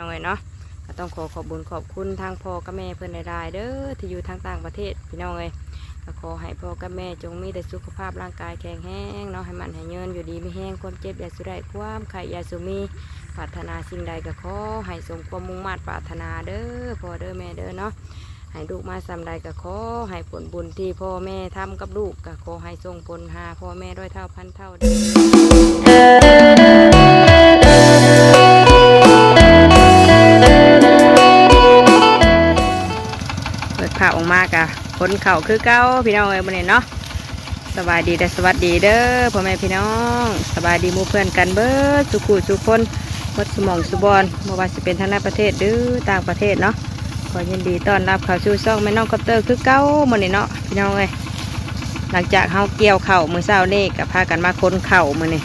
น้องเอ๋ยเนาะก็ต้องขอขอบบุญขอบคุณทางพ่อกับแม่เพื่อนหลายๆเด้อที่อยู่ทางต่างประเทศพี่น้องเอ๋ยก็ขอให้พ่อกับแม่จงมีแต่สุขภาพร่างกายแข็งแรงเนาะให้มันให้เงินอยู่ดีไม่แห้งความเจ็บอย่าสุได้ความไข่อย่าสุมีปรารถนาสิ่งใดก็ขอให้สมความมุ่งมั่นปรารถนาเด้อพ่อเด้อแม่เด้อเนาะให้ลูกมาสำใดก็ขอให้ผลบุญที่พ่อแม่ทำกับลูกก็ขอให้ส่งผลหาพ่อแม่ด้วยเท่าพันเท่าเด้อ กมากะคนเข่าคือเก้าพี่น้องเอ้ยบนนี้เนาะสบายดีแต่สวัสดีเด้อพ่อแม่พี่น้องสบายดีมู่เพื่อนกันเบิดสุขุสุคนหมดสมองสุบอลเมื่อวานสิเป็นทางในประเทศหรือต่างประเทศเนาะขอยินดีต้อนรับเข่าวชูซ่องแม่น้องคอปเตอร์คือเก้าบนนี้เนาะพี่น้องเอ้ยหลังจากเฮาเกี่ยวเข่ามือเช้านี่กับพากันมาคนเข่ามือนี่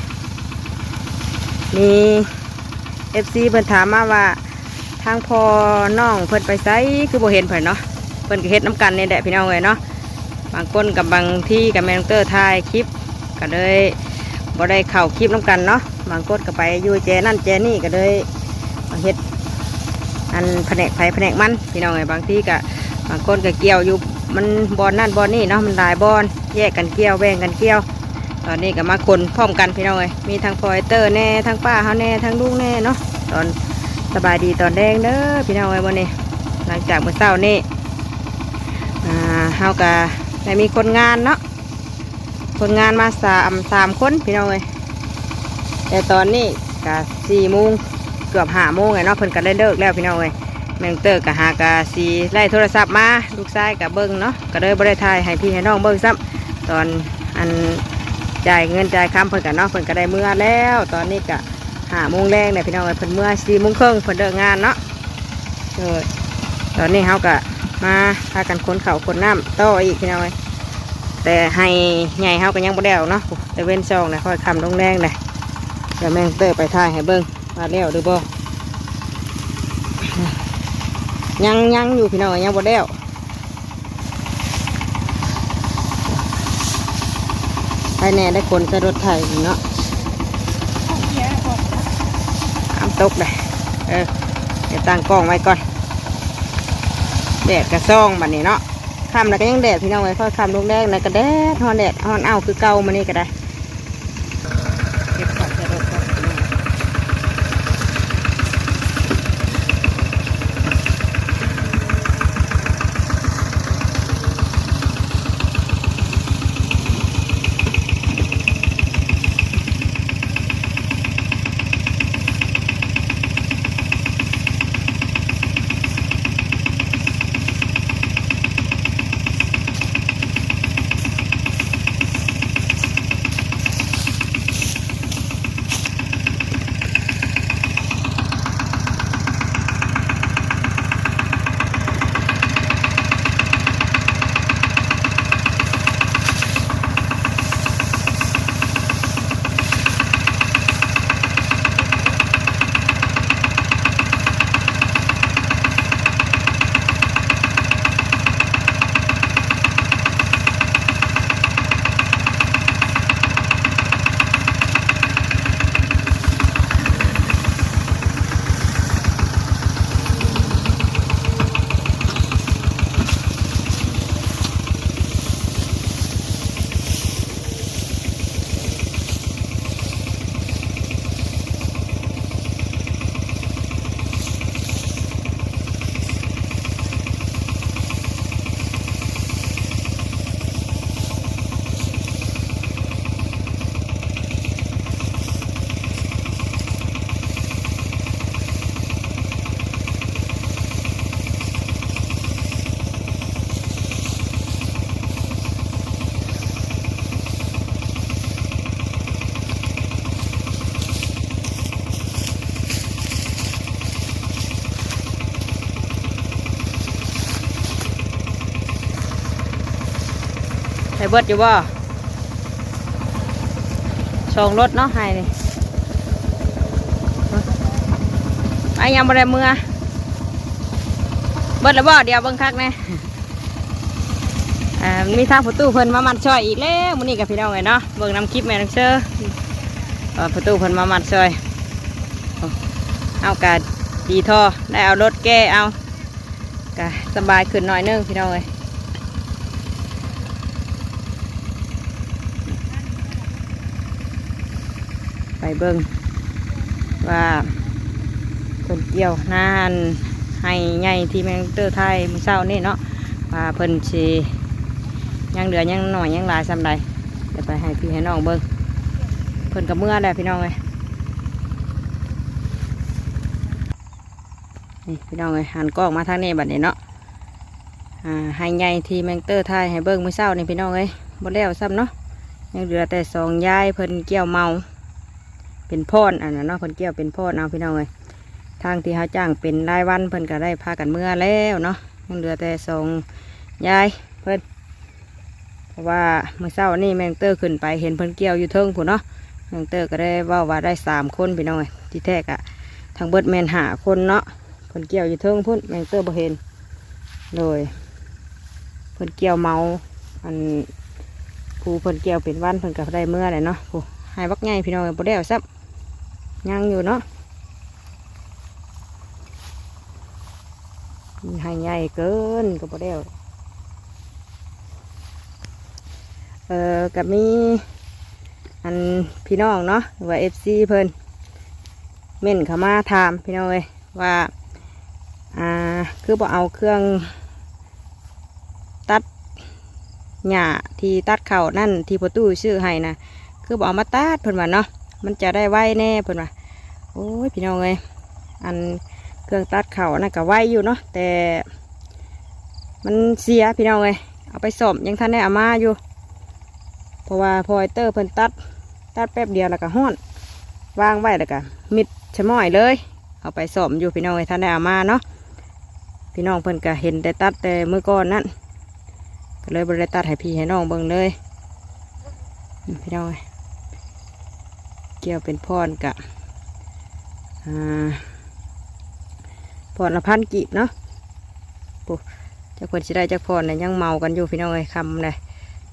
มีเอฟซีเพิ่นถามมาว่าทางพอน้องเพิ่นไปไสคือบ่เห็นเพิ่นเนาะ เพิ่นก็เฮ็ดน้ำกันนี่แหละพี่น้องเลยเนาะบางคนกับบางที่กับแมนเตอร์ถ่ายคลิปก็เลยบ่ได้เข้าคลิปน้ำกันเนาะบางคนก็ไปอยู่แจนั่นแจนี่ก็เลยมาเฮ็ดอันแผนกไผแผนกมันพี่น้องเลยบางที่ก็บางคนก็เกี่ยวอยู่มันบอลนั่นบอลนี่เนาะมันหลายบอลแยกกันเกี่ยวแบ่งกันเกี่ยว ตอนนี้ก็มาคนพร้อมกันพี่น้องเลยมีทั้งพอยเตอร์แน่ทั้งป้าเฮาแน่ทั้งลูกแน่เนาะตอนสบายดีตอนแดงเด้อพี่น้องเลยวันนี้หลังจากเมื่อเช้านี่ เฮาก็ได้มีคนงานเนาะคนงานมาสามสามคนพี่น้องเลยแต่ตอนนี้ก็สี่โมงเกือบห้าโมงไงเนาะเพิ่นก็ได้เลิกแล้วพี่น้องเลยแมงเตอร์ก็หากะสีไล่โทรศัพท์มาลูกชายกับเบิ้งเนาะก็เลยบ่ได้ถ่ายให้พี่ให้น้องเบิ้งซ้ำตอนอันจ่ายเงินจ่ายคำเพิ่นกันเนาะเพิ่นก็ได้เมื่อแล้ว ตอนนี้ก็ห้าโมงแรงเนี่ยพี่น้องเอ้ยเพิ่นเมื่อสี่โมงครึ่งเพิ่นเลิกงานเนาะเออตอนนี้เฮาก็ มาพากันขนเข่าขนน้ำต่ออีกพี่น้องเอ้ยแต่ให้ใหญ่เฮาก็ยังบ่ได้เอาเนาะแต่เว้นซองนะค่อยคำลงแรงเลยเดี๋ยวแมงเตอร์ไปถ่ายให้เบิ้งมาแล้วหรือบ่ยังยังอยู่พี่น้องเอ้ยยังบ่ได้เอาภายในได้ขนใส่รถไถเนาะน้ำตกเลยเออเดี๋ยวตั้งกล้องไว้ก่อน แดดกระซ่องบัดนี้เนาะค่ำแล้วก็ยังแดดพี่น้องไว้ค่อยค่ำลงแดงแล้วก็แดดฮอนแดดฮอนเอาคือเก่ามานี่ก็ได้ เบิดอยู่บ่สองรถเนาะให้นี่ไปยังบ่ได้เมื่อเบิดแล้วบ่เดี๋ยวเบิ่งคักแน่อ่ามีทางประตูเพิ่นมามัดช่อยอีกแล้วมื้อนี้กับพี่น้องเลยเนาะเบิ่งน้ำคลิปแม่นังเชอร์ประตูเพิ่นมามัดช่อยเอากาดีทอได้เอารถแก้เอากะสบายขึ้นหน่อยนึงพี่น้องเลย ไปเบิ่งว่าคนเกี่ยวนานให้ใหญ่ที่แมงเตอร์ไทยมือเศร้านี่เนาะว่าเพิ่นชียังเหลือยังหน่อยยังหลายสำใดเดี๋ยวไปให้พี่ให้น้องเบิ่งเพิ่นกับเมื่อแหละพี่น้องเลยนี่พี่น้องเลยหันกล้องมาทางนี้บัดนี้เนาะอ่าให้ใหญ่ที่แมงเตอร์ไทยให้เบิ้งมือเช้านี่พี่น้องเอ้ยบ่แล้วซ้ำเนาะยังเหลือแต่สองยายเพิ่นเกี่ยวเมา เป็นพอนอันนั้นเนาะเพิ่นเกี่ยวเป็นพอนเอาพี่น้องเอ้ยทางที่เขาจ้างเป็นรายวันเพิ่นก็ได้พากันเมื่อแล้วเนาะยังเหลือแต่สองยายเพิ่นเพราะว่าเมื้อเช้านี่แมงเตอร์ขึ้นไปเห็นเพิ่นเกี่ยวอยู่เทิงพุ่นเนาะแมงเตอร์ก็ได้ว่าว่าได้สามคนพี่น้องเอ้ยที่แท้กะทางเบิดแมนหาคนเนาะเพิ่นเกี่ยวอยู่เทิงพุ่นแมงเตอร์บ่เห็นโดยเพิ่นเกี่ยวเมาอันผู้เพิ่นเกี่ยวเป็นวันเพิ่นก็ได้เมื่อแหละเนาะผู้ให้บักใหญ่พี่น้องบ่ได้เอาซับ ยังอยู่เนาะให้ใหญ่เกินก็บ่ได้เอาเอ่อกับมีอันพี่น้องเนาะหรือว่า FC เพิ่นเม่นเขามาถามพี่น้องเอ้ยว่าอ่าคือบ่เอาเครื่อง ตัดหญ้าที่ตัดเข่านั่นที่ประตูชื่อให้นะคือบ่เอามาตัดเพิ่นว่าเนาะ มันจะได้ไวแน่เพิ่อนว่าโอ้ยพี่น้องเอ้ยอันเครื่องตัดเข่านั่นก็ไวอยู่เนาะแต่ มันเสียพี่น้องเอ้ยเอาไปซ่อมยังทันได้อามาอยู่ เพราะว่าพอไอเตอร์เพิ่นตัดตัดแป๊บเดียวแล้วก็ห้อนวางไว้แล้วก็มิดชะม้อยเลย เอาไปสอมอยู่พี่น้องไอ้ท่านได้อามาเนาะพี่น้องเพิ่นก็เห็นแต่ตัดแต่มือก่อนนั่นก็เลยบริตัดให้พี่ให้น้องเบิ่งเลยพี่น้องเอ้ย เกี่ยวเป็นพรกะอ่าพรละพันกีบเนาะปุ๊จ้าคนสิได้จ้าพรเนี่ยยังเมากันอยู่พี่น้องเอ้ยคำเลย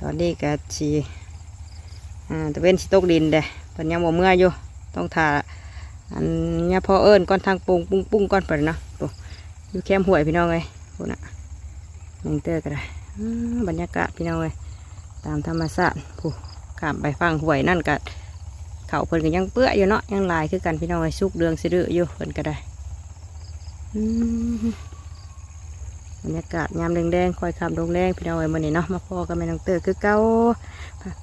ตอนนี้ก็สีอ่าตะเวนสิตกดินเด้เพิ่นยังบ่เมื่ออยู่ต้องถ่าอันเนี้ยพอเอิญก้อนทางปุงปุ้งปุ้งก้อนไปเนาะปุ๊อยู่แคมห่วยพี่น้องเลยปุ๊นะมงเตอร์ก็ได้อืมบรรยากาศพี่น้องเลยตามธรรมชาติปุ๊ขามไปฟังห่วยนั่นก็ เขาเพิ่นก็ยังเปื้ออยู่เนาะยังลายคือกันพี่น้องเลยสุกเดืองสะดืออยู่เพิ่นก็ได้อืมบรรยากาศยามแดงๆคอยคำดงแดงพี่น้องเลยมื่อนี้เนาะมาพอกับแม่น้องเตอร์คือเก้า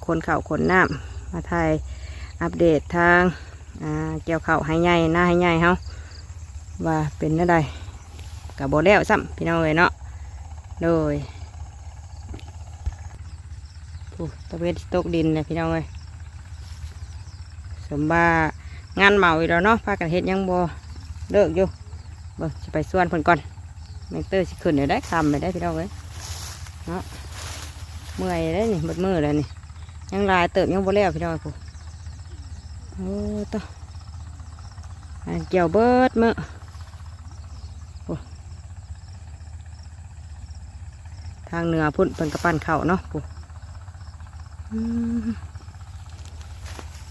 คนเข่าคนน้ำมาถ่ายอัปเดตทางเกี่ยวเขาให้ใหญ่หน้าให้ใหญ่เฮาว่าเป็นอะไรกับโบแล้วซ้ำพี่น้องเลยเนาะโดยตะเวนตกดินเลยพี่น้องเลย สมบางานเมาอีกแล้วเนาะพากันเฮ็ดยังบ่เลิกอยู่เบิ่งจะไปส่วนเพิ่นก่อนแมงเตอร์สิขึ้นเดี๋ยวได้คำไปได้พี่น้องเลยเนาะเมื่อยได้นี่หมดมือแล้วนี่ยังลายเติบยังบ่แล้วพี่น้องเอ้ยผู้โอ้ต่อเกี่ยวเบิดมือโอ้ทางเหนือพุ่นเป็นกระปั้นเข่าเนาะปุ๊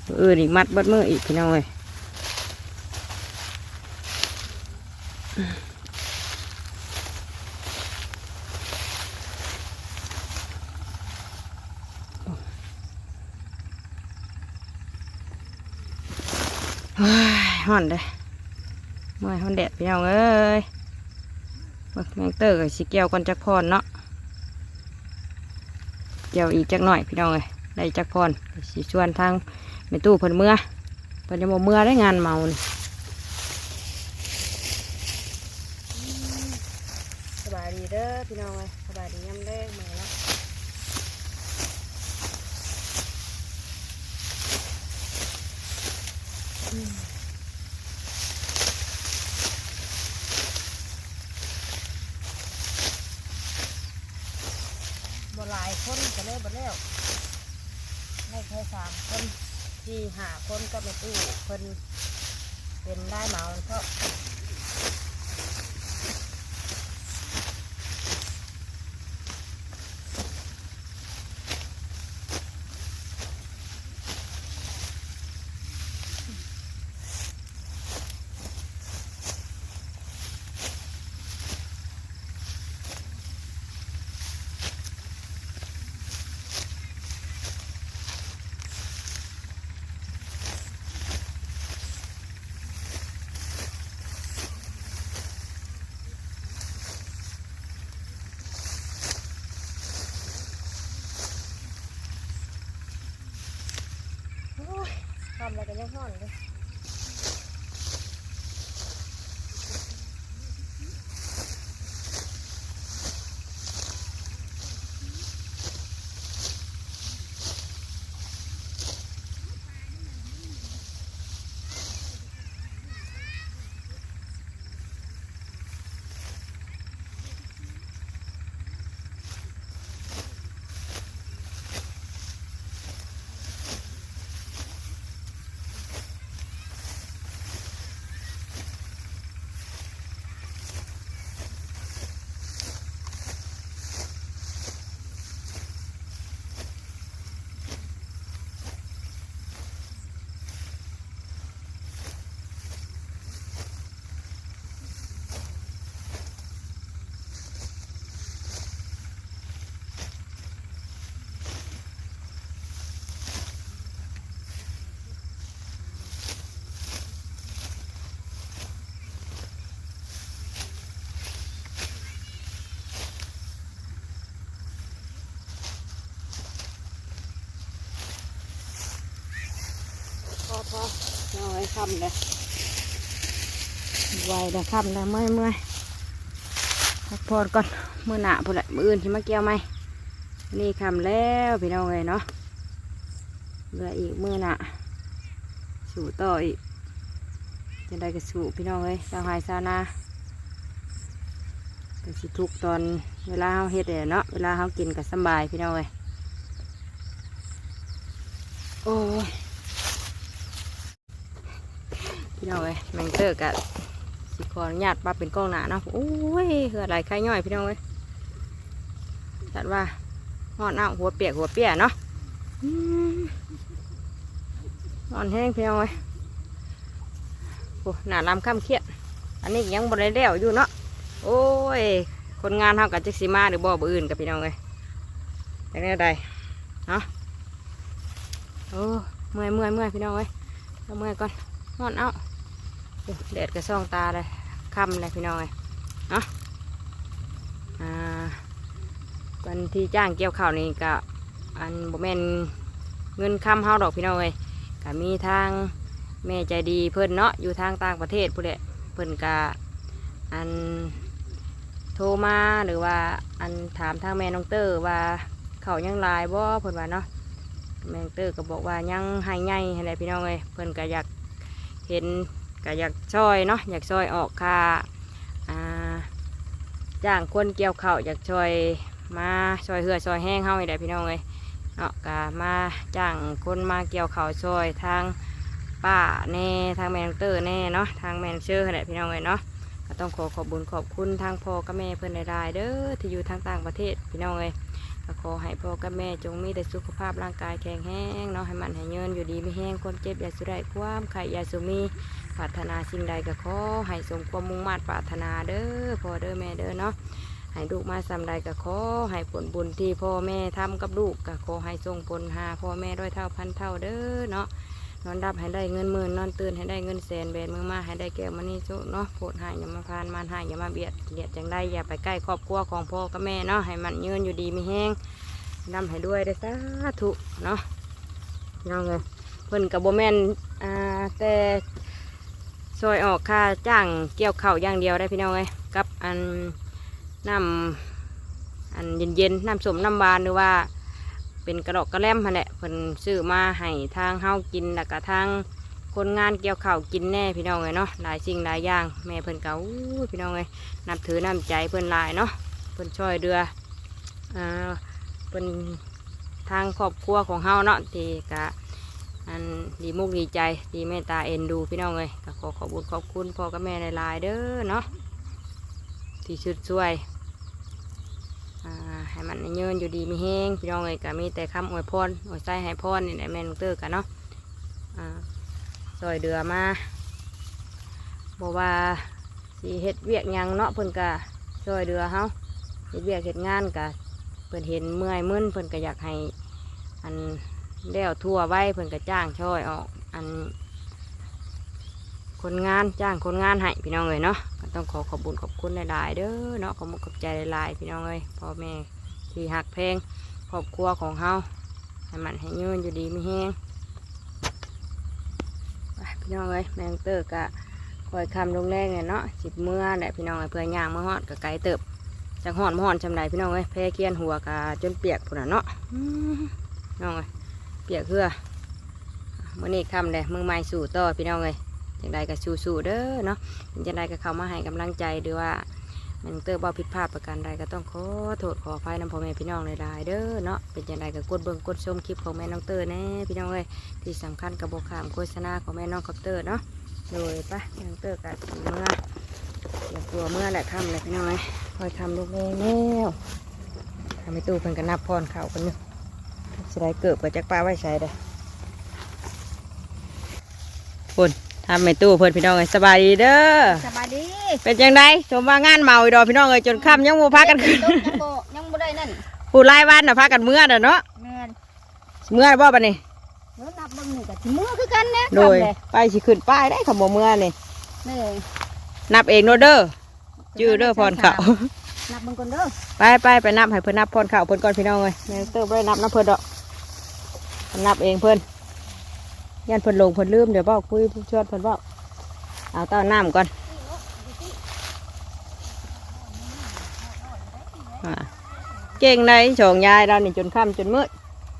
อืมเอออีกมัดบิดมืออีกพี่น้องเลยฮ้ยห่อนเลยเมื่อยห่อนแดดพี่น้องเอ้ยบิกแมงเตอร์กับสีเกียวก่อนจักพรเนาะเกี่ยวอีกจักหน่อยพี่น้องเลยได้จักพรสีชวนทาง ในตู้เพิ่นเมื่อเพิ่นจะบอกเมื่อได้งานเมานี่สบายดีเด้อพี่น้องเลยสบายดีย่ำแรกมือแล้วบหลายคนก็เลยบ่แล้วได้แค่สามคน ที่หาคนก็ไม่ตู้เพิ่นเป็นได้เหมาเพราะำอะไรก็ยังห่อนเลย ค่ำเลยไว้เลยค่ำเลยเมื่อยเมื่อยพักผ่อนก่อนมือหนาพุ่นละมืออื่นที่มาเกี่ยวไหมนี่ค่ำแล้วพี่น้องเลยเนาะเหลืออีกมือหนาสู่ต่ออีกจะได้กระสู่พี่น้องเลยสาวหายสาวนาก็สิทุกตอนเวลาเฮาเฮ็ดเลยเนาะเวลาเฮากินก็สบายพี่น้องเลยโอ้ย พี่น้องเอ้ยแมงเตอร์กับสิขอนุญาตปรับเป็นกล้องหนาเนาะโอ้ยเหือไหลไข่ย่อยพี่น้องเอ้ยจัดว่าหอนเอาหัวเปียกหัวเปียกเนาะอืมนอนแห้งพี่น้องเอ้ยโอ้หนาลำข้ามเครียดอันนี้ยังบริเลี้ยวอยู่เนาะโอ้ย คนงานเท่ากับจักซิมาหรือบ่บ่อื่นกับพี่น้องเอ้ยแต่เนี่ยใดเนาะโอ้เมื่อยเมื่อยเมื่อยพี่น้องเอ้ยเมื่อยก่อนนอนเอาโอ้ แดดกระซ่องตาเลยค่ำเลยพี่น้องเลยเนาะอ่าวันที่จ้างเกี่ยวข้าวนี่ก็อันบ่แม่นเงินค่ำเฮาดอกพี่น้องเลยก็มีทางแม่ใจดีเพิ่นเนาะอยู่ทางต่างประเทศผู้ใดเพิ่นก็อันโทรมาหรือว่าอันถามทางแม่น้องเตอร์ว่าเขายังลายบ่เพิ่นว่าเนาะแม่น้องเตอร์ก็บอกว่ายังให้ใหญ่อะไรพี่น้องเลยเพิ่นก็อยากเห็น ก็อยากช่วยเนาะอยากช่วยออกค่าอ่าจ้างคนเกี่ยวเข้าอยากช่วยมาช่วยเหือช่วยแห้งเฮาให้ได้พี่น้องเลยเนาะก็มาจ้างคนมาเกี่ยวเข้าช่วยทางป้าแน่ทางแมนเตอร์แน่เนาะทางแมนเชอร์ให้ได้พี่น้องเลยเนาะก็ต้องขอขอบบุญขอบคุณทางพ่อกับแม่เพื่อนหลายๆเด้อที่อยู่ทางต่างประเทศพี่น้องเลยขอให้พ่อกับแม่จงมีแต่สุขภาพร่างกายแข็งแรงเนาะให้มันให้เงินอยู่ดีไม่แห้งความเจ็บอย่าสุดได้ความไข่อย่าสุมี ปรารถนาสิ่งใดก็ขอให้สมความมุ่งมั่นปรารถนาเด้อพ่อเด้อแม่เด้อเนาะให้ลูกมาสำใดก็ขอให้ผลบุญที่พ่อแม่ทำกับลูกก็ขอให้ส่งผลหาพ่อแม่ด้วยเท่าพันเท่าเด้อเนาะนอนดับให้ได้เงินหมื่นนอนตื่นให้ได้เงินแสนแบนมือมาให้ได้แก้วมันนี่สุเนาะโปรดหายอย่ามาพานมานหายอย่ามาเบียดเบียดจังได้อย่าไปใกล้ครอบครัวของพ่อกับแม่เนาะให้มันยืนอยู่ดีไม่แห้งนำให้ด้วยได้สาธุเนาะน้องเลยเพิ่นกับโบแมนอ่าแต่ ซอยออกค่าจ้างเกี่ยวเข้าอย่างเดียวได้พี่น้องเลยกับอันน้ำอันเย็นๆน้ำสมน้ำบานหรือว่า เป็นกระดอกกระแลมหั่นแหละเพิ่นซื้อมาให้ทางเฮากินแล้วก็ทางคนงานเกี่ยวเข้ากินแน่พี่น้องเลยเนาะหลายสิ่งหลายอย่างแม่เพิ่นเก่าพี่น้องเลยนับถือน้ำใจเพิ่นหลายเนาะเพิ่นช่วยเดืออ่าเพิ่นทางครอบครัวของเฮาเนาะที่กะ อันดีมุกดีใจดีเมตตาเอ็นดูพี่น้องเลยก็ขอขอบคุณขอบคุณพ่อกับแม่ในลายๆเด้อเนาะที่ชุดช่วยให้มันเยินอยู่ดีมีแห้งพี่น้องเลยก็มีแต่คำอวยพรอวยใจให้พรนี่แหละแม่นองเตอร์กันเนาะซอยเดือมาบอกว่าสีเฮ็ดเวียกยังเนาะเพิ่นก็ซอยเดือเฮาเฮ็ดเวียกเฮ็ดงานก็เพิ่นเห็นเมื่อยมึนเพิ่นก็อยากให้อัน แล้วทั่วไว้เพิ่นก็จ้างช่วยออกอัน คนงานจ้างคนงานให้พี่น้องเลยเนาะก็ต้องขอขอบคุญขอบคุณหลายๆเด้อเนาะขอบคุณขอบใจหลายๆพี่น้องเลยพ่อแม่ที่หักเพลงครอบครัวของเฮาให้มันให้ยืนอยู่ดีไม่แห้งพี่น้องเอ้ยแมงเตอร์กะคอยคำลงแรงเนี่ยเนาะสิบเมื่อแหละพี่น้องเอ้ยเพื่อย่างมาฮอดกะไกลเติบจากหอนมาหอนชำได้พี่น้องเอ้ยแพ้เคียนหัวกะจนเปียกพุ่นะเนาะน้องเอ้ย เปียกเพื่อมื่อนี้คำเลยมือใหม่สู่ต่อพี่น้องเอ้ยจังใดก็สู้ๆเด้อเนาะจังใดก็เข้ามาให้กำลังใจหรือว่าแมงเตอร์บ่ผิดพลาดประการใดก็ต้องขอโทษขออภัยน้ำพ่อแม่พี่น้องหลายๆเด้อเนาะเป็นจังใดก็กดเบิ่งกดชมคลิปของแม่น้องเตอร์แน่พี่น้องเอ้ยที่สำคัญกับบขามโฆษณาของแม่น้องคอปเตอร์เนาะโดยปะน้องเตอร์กับเมื่ออย่ากลัวเมื่อแหละทำเลยพี่น้องเลยคอยทำลูกเองแล้วทำให้ตู้เพิ่นกันนับพรเข่ากันอยู่ สไลเกิดไปจากป้าไว้ใช้ได้ปุ่นทำให้ตู้เพิ่นพี่น้องเอ้ยสบายดีเด้อ สบายดี เป็นจังไดสมว่างานเมาอีดอกพี่น้องเอ้ยจนค่ำยังโมพากันขึ้นต้มยังบ่ยังบ่ได้นั่นผู้ไล่วันน่ะพากันเมื่อน่ะเนาะแม่นเมื่อบ่บัดนี้เดี๋ยวนับเบิ่งนี่ก็สิมือคือกันนะโดยทำเลยไปสิขึ้นป้ายได้ขบเมื่อนี่นี่นับเองโนเด้อจื้อเด้อพรเขา นับเบิ่งก่อนเด้อไปไปไปนับให้เพิ่นนับพรข่าวเพิ่นก่อนพี่น้องเลยแม่เติมไปนับนับเพิ่นดอกเพิ่นนับเองเพิ่นยันเพิ่นลงเพิ่นลืมเดี๋ยวบอกคุยชวนเพิ่นบอกเอาเต้าน้ำก่อนอ่าเก่งในโฉงยายเรานี่จนค่ำจนมืด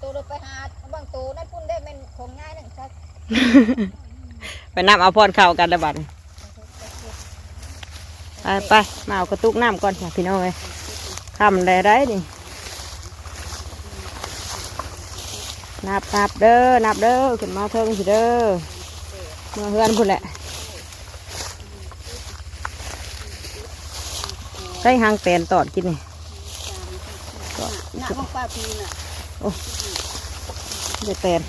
ตัวเราไปหาบางตัวนั่นพุ่นได้แม่นของง่ายนั่นซักไปนับเอาพรข่าวกันระบาดนี้ ไปไปมาเอากระตุกน้ำก่อนค่ะพี่น้องเลยค่ำได้ไรนี่นับนับเด้อนับเด้อขึ้นมาเทิงสิเด้อมื่อเฮือนพุ่นแหละใช้หางแตนตอดกินนี่นับของป้าพีน่ะเดี๋ยวแตน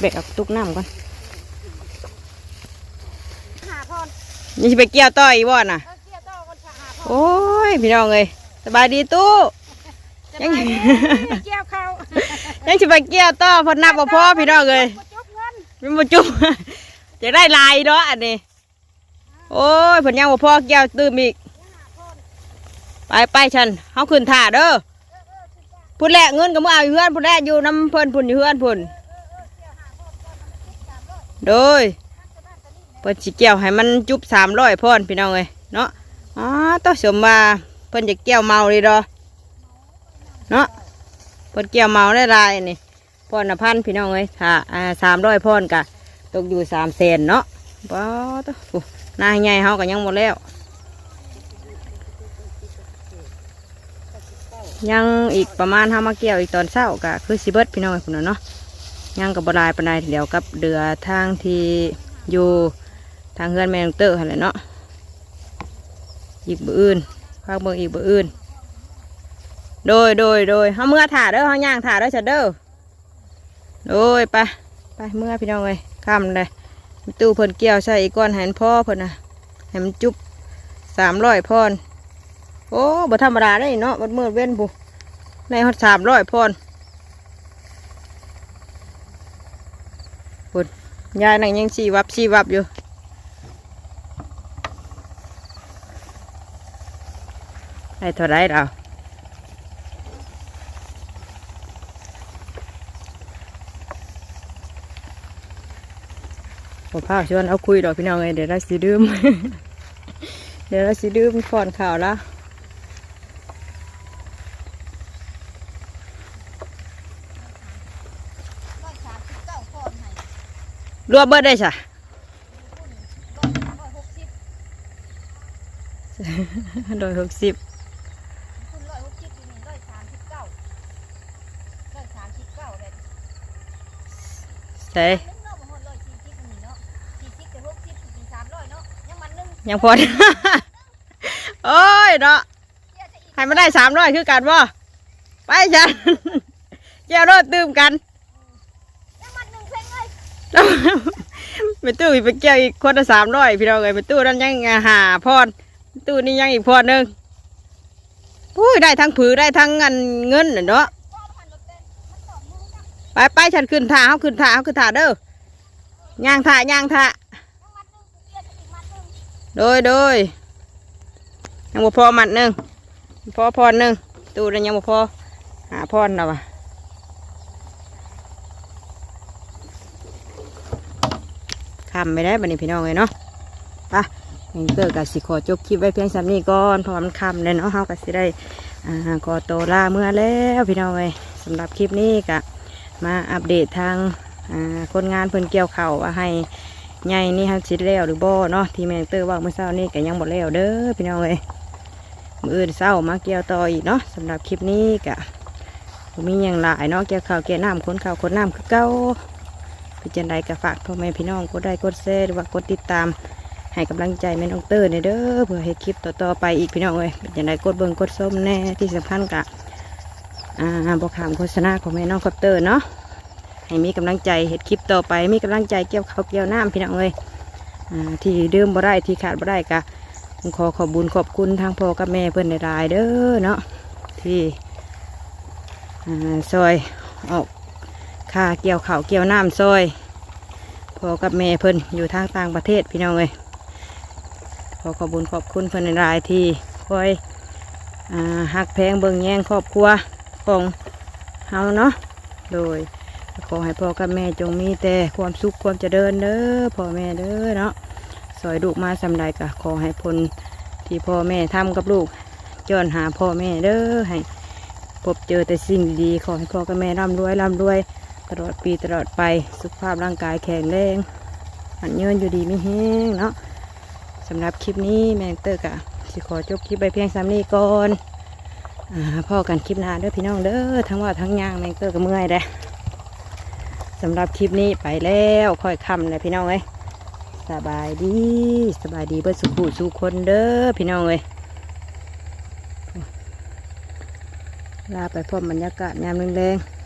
เบกเอากระตุกน้ำก่อน หาพร นี่สิไปเกี่ยวต่ออีกบ่น่ะเออเกี่ยวต่อคนหาพรโอ้ย พี่น้องเลยสบายดีตู้ยัง เกี่ยวเขายังสิไปเกี่ยวต่อเพอนับบ่พอพี่น้องเลยบ่จบเงินมันบ่จุบ จะได้ลายเนาะอันนี้ โอ้ยเพิ่นยังบ่พอเกี่ยวตื้มอีก ไปไปฉันเฮาขึ้นท่าเด้อพุ่นแหละเงินก็มื่อเอาอยู่เฮือนพุ่นแหละอยู่น้ำเพิ่นพุ่นอยู่เฮือนพุ่นโดย เพิ่นสิเกี่ยวให้มันจุบสามร้อยพ่อนพี่น้องเอ้ยเนาะอ๋อต้องสมว่าเพิ่นจะเกี่ยวเมาเลยดอเนาะเพิ่นเกี่ยวเมาได้ลายนี่พ่อนพันพี่น้องเอ้ยถ้าอ่าสามร้อยพ่อนกะตกอยู่สามแสนเนาะป้าตัวโอ้หน้าใหญ่เฮาก็ยังหมดแล้วยังอีกประมาณห้ามาเกี่ยวอีกตอนเช้าก็คือสิเบิดพี่น้องคุณน่ะเนาะยังกับบลายปานใดเดียวกับเดือทางที่อยู่างเฮือนแมงเตอร์หันแหละเนาะอีกบืออื่นภาคเมืองอีกบืออื่น โดยโดยโดยเฮาเมื่อถ่าเด้อเฮาย่างถ่าเด้อจัดเด้อโดยไปไปเมื่อพี่น้องเลยคำเลยตู้เพิ่นเกี่ยวใส่อีกก้อนใหมันพ่อเพิ่นนะให้มันจุบสามร้อยพอนโอ้บ่ธรรมดาได้เนาะมันมืดเว้นผูในฮอดสามร้อยพอนปุ่นยายนั่งยังชีวับชีวับอยู่ ได้เท่าไรเราผมพาชวนเอาคุยดอกพี่น้องเลยเดี๋ยวเราสิดื่ม เดี๋ยวเราสิดื่มก่อนข่าวแล้วร้อยสามสิบเก้าพรให้รวมเบิดได้จ้ะร้อยร้อยหกสิบโดยหกสิบาะยังมันนึงยังพอโอ้ยเนาะเกี่ยวจะอีกให้มันได้สามร้อยคือกันบ่ไปจ้ะเจ้ารถตื่มกันยังมันหนึ่งเพลงเลยไปตู้อีกไปเกี่ยวอีกคนละสามร้อยพี่น้องเอ้ยไปตู้นั้นยังหาพรไปตู้นี้ยังอีกพรหนึ่งอุ้ยได้ทั้งผือได้ทั้งเงินเงินน่ะเนาะ ไปไปฉันขึ้นท่าเขาขึ้นท่าเขาขึ้นท่าเด้อย่างท่าย่างท่าโดยโดยยังบ่พอมัดหนึ่งพอพรหนึ่งตู้นั้นยังบ่พอหาพรแล้ววะำไปได้บัดนี้พี่น้องเลยเนาะไปแมงเตอร์กับสิขอจบคลิปไว้เพียงสำนี้ก่อนเพราะมันคำเลยเนาะเฮาก็สิได้อ่าขอโตวลาเมื่อแล้วพี่น้องเลยสำหรับคลิปนี้ก็ มาอัปเดตทางคนงานเพิ่นเกี่ยวเข่าวว่าให้ใหญ่นี่ฮัสิดแล้วหรือบ่เนาะที่แมงเตอร์ว่าเมื่อเช้านี้ก็ยังบ่แล้วเด้อพี่น้องเลยมืออื่นเช้ามาเกี่ยวต่ออีกเนาะสำหรับคลิปนี้ก็บ่มีอย่างหลายเนาะเกี่ยวข้าวเกี่ยวน้ำคนข้าวคนน้ำคือเก่าพี่จันใดก็ฝากพ่อแม่พี่น้องกดได้กดแชร์หรือว่ากดติดตาม ให้กำลังใจแม่น้องเตอร์ในเด้อเพื่อให้คลิปต่อๆไปอีกพี่น้องเอ้ยพี่จันใดกดเบิ่งกดส้มแน่ที่สำคัญกะ อ่าบอกขามโฆษณาของแม่น้องคอปเตอร์เนาะให้มีกำลังใจเห็ดคลิปต่อไป มีกำลังใจเกี่ยวเขาเกี่ยวน้ำพี่น้องเอ้ยอ่าที่เดิมบ่ได้ที่ขาดบ่ได้กะขอขอบบุญขอบคุณทางพ่อกับแม่เพื่อนในรายเด้อเนาะที่อ่าซอยออกค่าเกี่ยวเขาเกี่ยวน้ำซอยพ่อกับแม่เพิ่อนอยู่ทางต่างประเทศพี่น้องเลยขอขอบคุญขอบคุณเพิ่อนในรายที่คอยอ่าหักแพงเบิงแยงครอบครัว ของเฮาเนาะโดยขอให้พ่อกับแม่จงมีแต่ความสุขความเจริญเด้อพ่อแม่เด้อเนาะสอยลูกมาสำใดกะขอให้พลที่พ่อแม่ทำกับลูกย้อนหาพ่อแม่เด้อให้พบเจอแต่สิ่งดีๆขอให้พ่อกับแม่ร่ำรวยร่ำรวย ตลอดปีตลอดไปสุขภาพร่างกายแข็งแรงหันเยินอยู่ดีไม่แห้งเนาะสำหรับคลิปนี้แมงเตอร์กะสิขอจบคลิปไปเพียงสามนี้ก่อน พ่อกันคลิปหน้าเด้อพี่น้องเด้อทั้งว่าทั้งย่างแมงเตอร์ก็เมื่อยเด้สำหรับคลิปนี้ไปแล้วค่อยคำเลยพี่น้องเอ้ยสบายดีสบายดีเพื่อสุขุสุคนเด้อพี่น้องเอ้ยลาไปพร้อมบรรยากาศยามแรงๆ